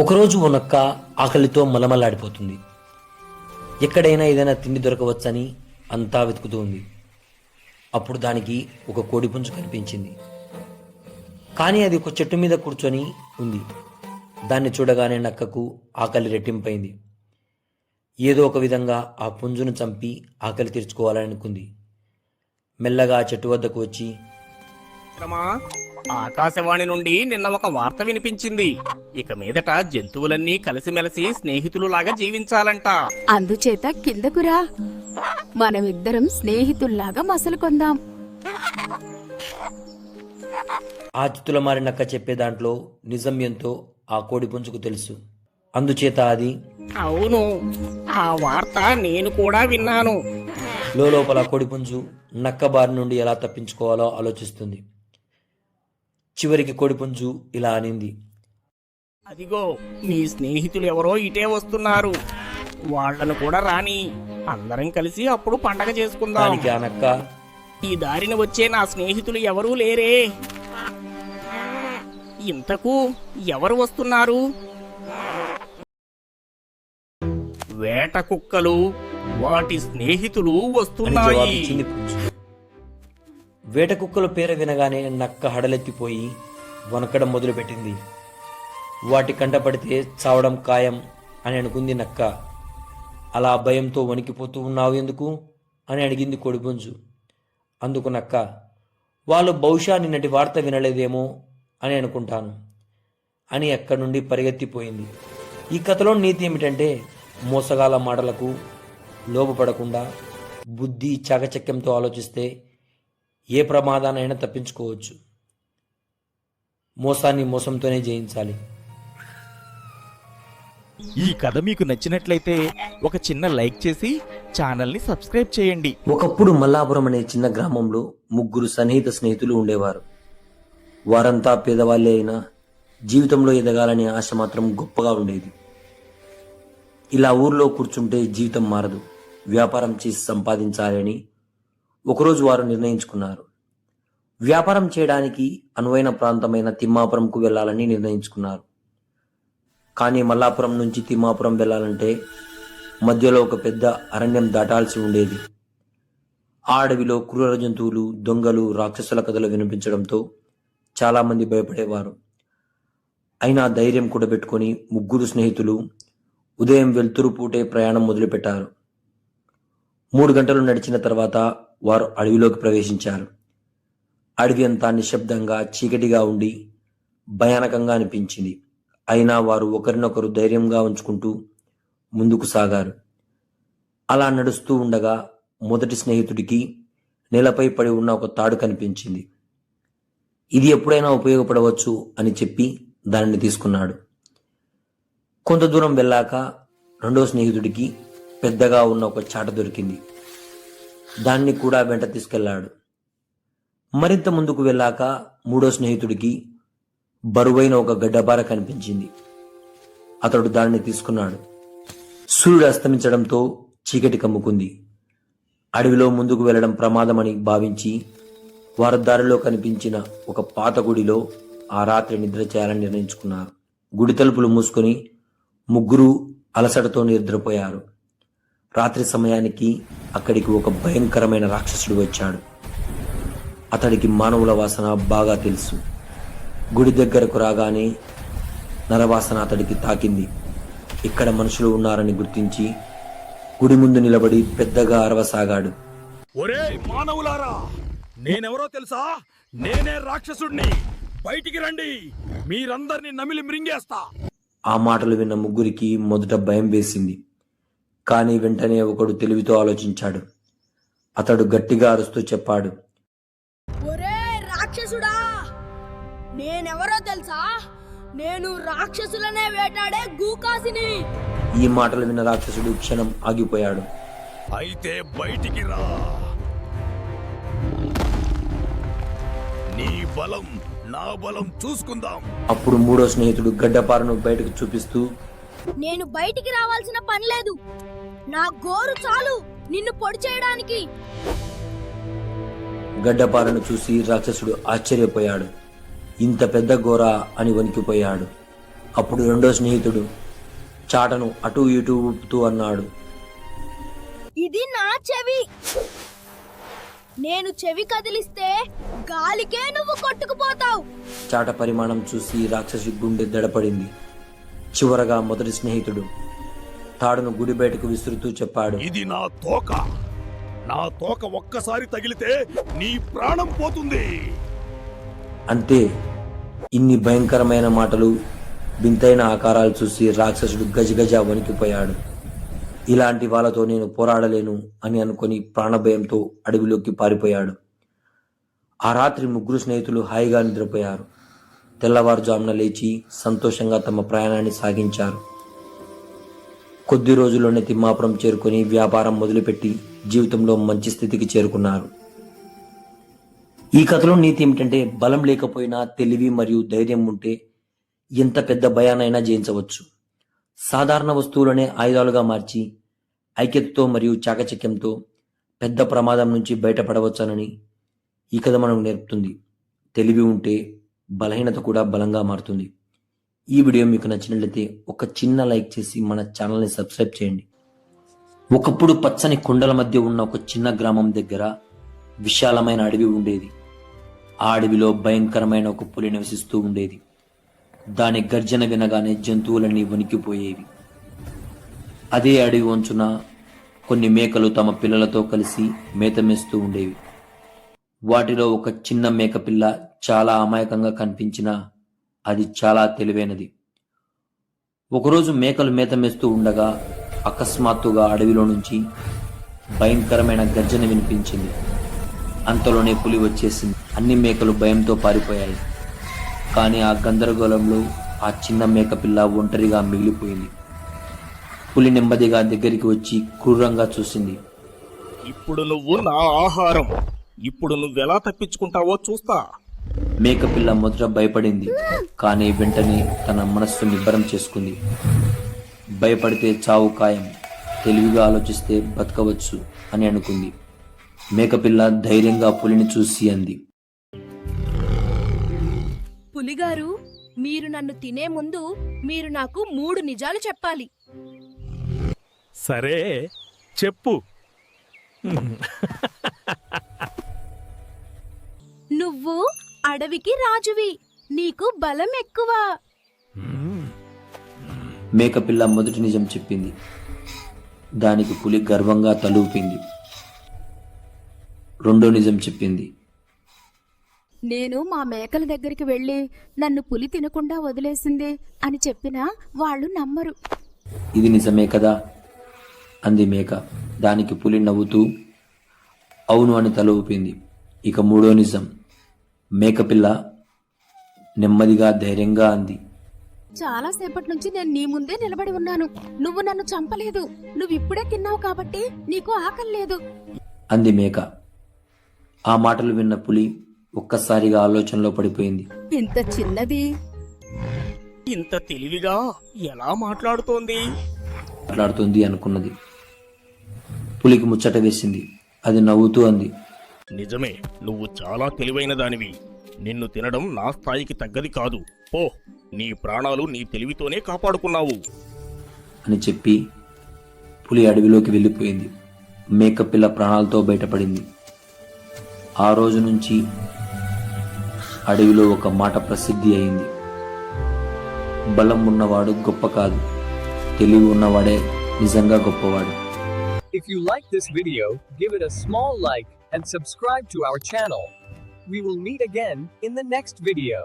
ఒకరోజు ఓ నక్క ఆకలితో మలమలాడిపోతుంది ఎక్కడైనా ఏదైనా తిండి దొరకవచ్చని అంతా వెతుకుతూ ఉంది. అప్పుడు దానికి ఒక కోడిపుంజు కనిపించింది. కానీ అది ఒక చెట్టు మీద కూర్చొని ఉంది. దాన్ని చూడగానే నక్కకు ఆకలి రెట్టింపైంది. ఏదో ఒక విధంగా ఆ పుంజును చంపి ఆకలి తీర్చుకోవాలని అనుకుంది మెల్లగా ఆ చెట్టు వద్దకు వచ్చి ఆకాశవాణి నుండి నిన్న ఒక వార్త వినిపించింది. ఇక మీదట జంతువులన్నీ కలిసిమెలిసి స్నేహితులులాగా జీవించాలంట. అందుచేత కిందకురా మనమిద్దరం స్నేహితుల్లాగా మసలుకొందాం. ఆ చిత్తుల మారి నక్క చెప్పే దాంట్లో నిజం ఎంతో ఆ కోడి పుంజుకు తెలుసు. అందుచేత అది అవును ఆ వార్త నేను కూడా విన్నాను. లోపల కోడిపుంజు నక్క బారి నుండి ఎలా తప్పించుకోవాలో ఆలోచిస్తుంది. చివరికి కోడిపుంజు ఇలా అనింది. అదిగో నీ స్నేహితులు ఎవరో ఇటే వస్తున్నారు. వాళ్ళను కూడా రాని అందరం కలిసి అప్పుడు పండగ చేసుకుందాం. దానికి ఈ దారిన వచ్చే నా స్నేహితులు ఎవరూ లేరే. ఇంతకు ఎవరు వస్తున్నారు? వేట కుక్కలు వాటి స్నేహితులు అని వస్తున్నాయి. జవాబిచ్చింది పుంజు. వేట కుక్కల పేర వినగానే నక్క హడలెత్తిపోయి వనకడం మొదలుపెట్టింది. వాటి కంటపడితే చావడం ఖాయం అని అనుకుంది నక్క. అలా భయంతో వణికిపోతూ ఉన్నావు ఎందుకు? అని అడిగింది కొడిపుంజు. అందుకు నక్క వాళ్ళు బహుశా నిన్నటి వార్త వినలేదేమో అని అనుకుంటాను అని అక్కడి నుండి పరిగెత్తిపోయింది. ఈ కథలో నీతి ఏమిటంటే మోసగాల మాటలకు లోపపడకుండా బుద్ధి చాకచక్యంతో ఆలోచిస్తే ఏ ప్రమాదానైనా తప్పించుకోవచ్చు. మోసాన్ని మోసంతోనే జయించాలి. ఈ కథ మీకు నచ్చినట్లయితే ఒక చిన్న లైక్ చేసి ఛానల్ని సబ్స్క్రైబ్ చేయండి. ఒకప్పుడు మల్లాపురం అనే చిన్న గ్రామంలో ముగ్గురు సన్నిహిత స్నేహితులు ఉండేవారు. వారంతా పేదవాళ్ళే అయినా జీవితంలో ఎదగాలనే ఆశ మాత్రం గొప్పగా ఉండేది. ఇలా ఊర్లో కూర్చుంటే జీవితం మారదు. వ్యాపారం చేసి సంపాదించాలని ఒకరోజు వారు నిర్ణయించుకున్నారు. వ్యాపారం చేయడానికి అనువైన ప్రాంతమైన తిమ్మాపురంకు వెళ్ళాలని నిర్ణయించుకున్నారు. కానీ మల్లాపురం నుంచి తిమ్మాపురం వెళ్ళాలంటే మధ్యలో ఒక పెద్ద అరణ్యం దాటాల్సి ఉండేది. ఆ అడవిలో క్రూర జంతువులు దొంగలు రాక్షసుల కథలు వినిపించడంతో చాలామంది భయపడేవారు. అయినా ధైర్యం కూడబెట్టుకొని ముగ్గురు స్నేహితులు ఉదయం వెలుతురు పూటే ప్రయాణం మొదలుపెట్టారు. మూడు గంటలు నడిచిన తర్వాత వారు అడవిలోకి ప్రవేశించారు. అడవి అంతా నిశ్శబ్దంగా చీకటిగా ఉండి భయానకంగా అనిపించింది. అయినా వారు ఒకరినొకరు ధైర్యంగా ఉంచుకుంటూ ముందుకు సాగారు. అలా నడుస్తూ ఉండగా మొదటి స్నేహితుడికి నేలపై పడి ఉన్న ఒక తాడు కనిపించింది. ఇది ఎప్పుడైనా ఉపయోగపడవచ్చు అని చెప్పి దానిని తీసుకున్నాడు. కొంత దూరం వెళ్ళాక రెండో స్నేహితుడికి పెద్దగా ఉన్న ఒక చాట దొరికింది. దాన్ని కూడా వెంట తీసుకెళ్ళాడు మరింత ముందుకు వెళ్ళాక మూడో స్నేహితుడికి బరువైన ఒక గడ్డబార కనిపించింది. అతడు దానిని తీసుకున్నాడు. సూర్యుడు అస్తమించడంతో చీకటి కమ్ముకుంది. అడవిలో ముందుకు వెళ్ళడం ప్రమాదమని భావించి వారు దారిలో కనిపించిన ఒక పాత గుడిలో ఆ రాత్రి నిద్ర చేయాలని నిర్ణయించుకున్నారు. గుడి తలుపులు మూసుకొని ముగ్గురు అలసటతో నిద్రపోయారు. రాత్రి సమయానికి అక్కడికి ఒక భయంకరమైన రాక్షసుడు వచ్చాడు. అతడికి మానవుల వాసన బాగా తెలుసు. గుడి దగ్గరకు రాగానే నరవాసన అతడికి తాకింది. ఇక్కడ మనుషులు ఉన్నారని గుర్తించి గుడి ముందు నిలబడి పెద్దగా అరవసాగాడు. ఒరేయ్ మానవులారా నేనెవరో తెలుసా? నేనే రాక్షసుడిని బయటికి రండి మీరందరినీ నమిలి మృంగేస్తా ఆ మాటలు విన్న ముగ్గురికి మొదట భయం వేసింది. కానీ వెంటనే ఒకడు తెలివితో ఆలోచించాడు. అతడు గట్టిగా అరుస్తూ చెప్పాడు. ఒరే రాక్షసుడా! నేనెవరో తెలుసా? నేను రాక్షసులనే వేటాడే గూకాసిని! ఈ మాటలు విన్న రాక్షసుడు క్షణం ఆగిపోయాడు. అయితే బయటికి రా. నీ బలం నా బలం చూసుకుందాం. అప్పుడు మూడో స్నేహితుడు గడ్డపారను బయటకు చూపిస్తూ నేను బయటికి రావాల్సిన పని లేదు. నా గోరు చాలు. నిన్ను పొడి చేయడానికి. గడ్డపారను చూసి రాక్షసుడు ఆశ్చర్యపోయాడు. ఇంత పెద్ద గోర అని వణికిపోయాడు. అప్పుడు రెండో స్నేహితుడు చాటను అటూ ఇటూ ఊపుతూ అన్నాడు. ఇది నా చెవి. నేను చెవి కదిలిస్తే గాలికే నువ్వు కొట్టుకుపోతావు. చాట పరిమాణం చూసి రాక్షసి గుండె దడపడింది. చివరగా మొదటి స్నేహితుడు తాడును గుడి బయటకు విసురుతూ చెప్పాడు. ఇది నా తోక. నా తోక ఒక్కసారి తగిలితే నీ ప్రాణం పోతుంది. అంతే ఇన్ని భయంకరమైన మాటలు వింతైన ఆకారాలు చూసి రాక్షసుడు గజగజ వణికిపోయాడు. ఇలాంటి వాళ్ళతో నేను పోరాడలేను అని అనుకొని ప్రాణభయంతో అడవిలోకి పారిపోయాడు. ఆ రాత్రి ముగ్గురు స్నేహితులు హాయిగా నిద్రపోయారు. తెల్లవారుజామున లేచి సంతోషంగా తమ ప్రయాణాన్ని సాగించారు. కొద్ది రోజుల్లోనే తిమ్మాపురం చేరుకొని వ్యాపారం మొదలుపెట్టి జీవితంలో మంచి స్థితికి చేరుకున్నారు. ఈ కథలో నీతి ఏమిటంటే బలం లేకపోయినా తెలివి మరియు ధైర్యం ఉంటే ఎంత పెద్ద భయానైనా జయించవచ్చు. సాధారణ వస్తువులనే ఆయుధాలుగా మార్చి ఐక్యతతో మరియు చాకచక్యంతో పెద్ద ప్రమాదం నుంచి బయటపడవచ్చనని ఈ కథ మనకు నేర్పుతుంది. తెలివి ఉంటే బలహీనత కూడా బలంగా మారుతుంది. ఈ వీడియో మీకు నచ్చినట్లయితే ఒక చిన్న లైక్ చేసి మన ఛానల్ని సబ్స్క్రైబ్ చేయండి. ఒకప్పుడు పచ్చని కొండల మధ్య ఉన్న ఒక చిన్న గ్రామం దగ్గర విశాలమైన అడవి ఉండేది. ఆ అడవిలో భయంకరమైన ఒక పులి నివసిస్తూ ఉండేది. దాని గర్జన వినగానే జంతువులన్నీ వణికిపోయేవి. అదే అడవి వంచున కొన్ని మేకలు తమ పిల్లలతో కలిసి మేత మేస్తూ ఉండేవి. వాటిలో ఒక చిన్న మేకపిల్ల చాలా అమాయకంగా కనిపించినా అది చాలా తెలివైనది. ఒకరోజు మేకలు మేత మేస్తూ ఉండగా అకస్మాత్తుగా అడవిలో నుంచి భయంకరమైన గర్జన వినిపించింది. అంతలోనే పులి వచ్చేసింది. అన్ని మేకలు భయంతో పారిపోయాయి. కానీ ఆ గందరగోళంలో ఆ చిన్న మేకపిల్ల ఒంటరిగా మిగిలిపోయింది. పులి నెమ్మదిగా దగ్గరికి వచ్చి క్రూరంగా చూసింది. ఇప్పుడు నువ్వు నా ఆహారం. ఇప్పుడు నువ్వెలా తప్పించుకుంటావో చూస్తా. మేకపిల్ల మొదట భయపడింది. కానీ వెంటనే తన మనస్సు నిబ్బరం చేసుకుంది. భయపడితే చావు ఖాయం. తెలివిగా ఆలోచిస్తే బతకవచ్చు అని అనుకుంది. మేకపిల్ల ధైర్యంగా పులిని చూసి అంది. పులిగారు మీరు నన్ను తినే ముందు మీరు నాకు మూడు నిజాలు చెప్పాలి. సరే చెప్పు. నువ్వు అడవికి రాజువి. నీకు బలం ఎక్కువ. మేకపిల్ల మొదటి నిజం చెప్పింది. దానికి పులి గర్వంగా తలూపింది రెండో నిజం చెప్పింది. నేను మా మేకల దగ్గరికి వెళ్ళి నన్ను పులి తినకుండా వదిలేసింది అని చెప్పినా వాళ్ళు నమ్మరు. ఇది నిజమే కదా? అంది మేక. దానికి పులి నవ్వుతూ అవును అని తల ఊపింది. ఇక మూడో నిజం. మేకపిల్ల నెమ్మదిగా ధైర్యంగా అంది. చాలా సేపటి నుంచి నేను నీ ముందే నిలబడి ఉన్నాను. నువ్వు నన్ను చంపలేదు. నువ్వు ఇప్పుడే తిన్నావు కాబట్టి నీకు ఆకలి లేదు. అంది మేక. ఆ మాటలు విన్న పులి ఒక్కసారిగా ఆలోచనలో పడిపోయింది. ఇంత చిన్నది. ఇంత తెలివిగా ఎలా మాట్లాడుతోంది? మాట్లాడుతుంది అనుకున్నది. పులికి ముచ్చట వేసింది. అది నవ్వుతూ అంది. నిజమే నువ్వు చాలా తెలివైన దానివి నిన్ను తినడం నా స్థాయికి తగ్గది కాదు. పో నీ ప్రాణాలు నీ తెలివితోనే కాపాడుకున్నావు. అని చెప్పి పులి అడవిలోకి వెళ్ళిపోయింది. మేకపిల్ల ప్రాణాలతో బయటపడింది. ఆ రోజు నుంచి అడవిలో ఒక మాట ప్రసిద్ధి అయింది. బలం ఉన్నవాడు గొప్ప కాదు. తెలివి ఉన్నవాడే నిజంగా గొప్పవాడు. If you like this video, give it a small like. And subscribe to our channel. We will meet again in the next video.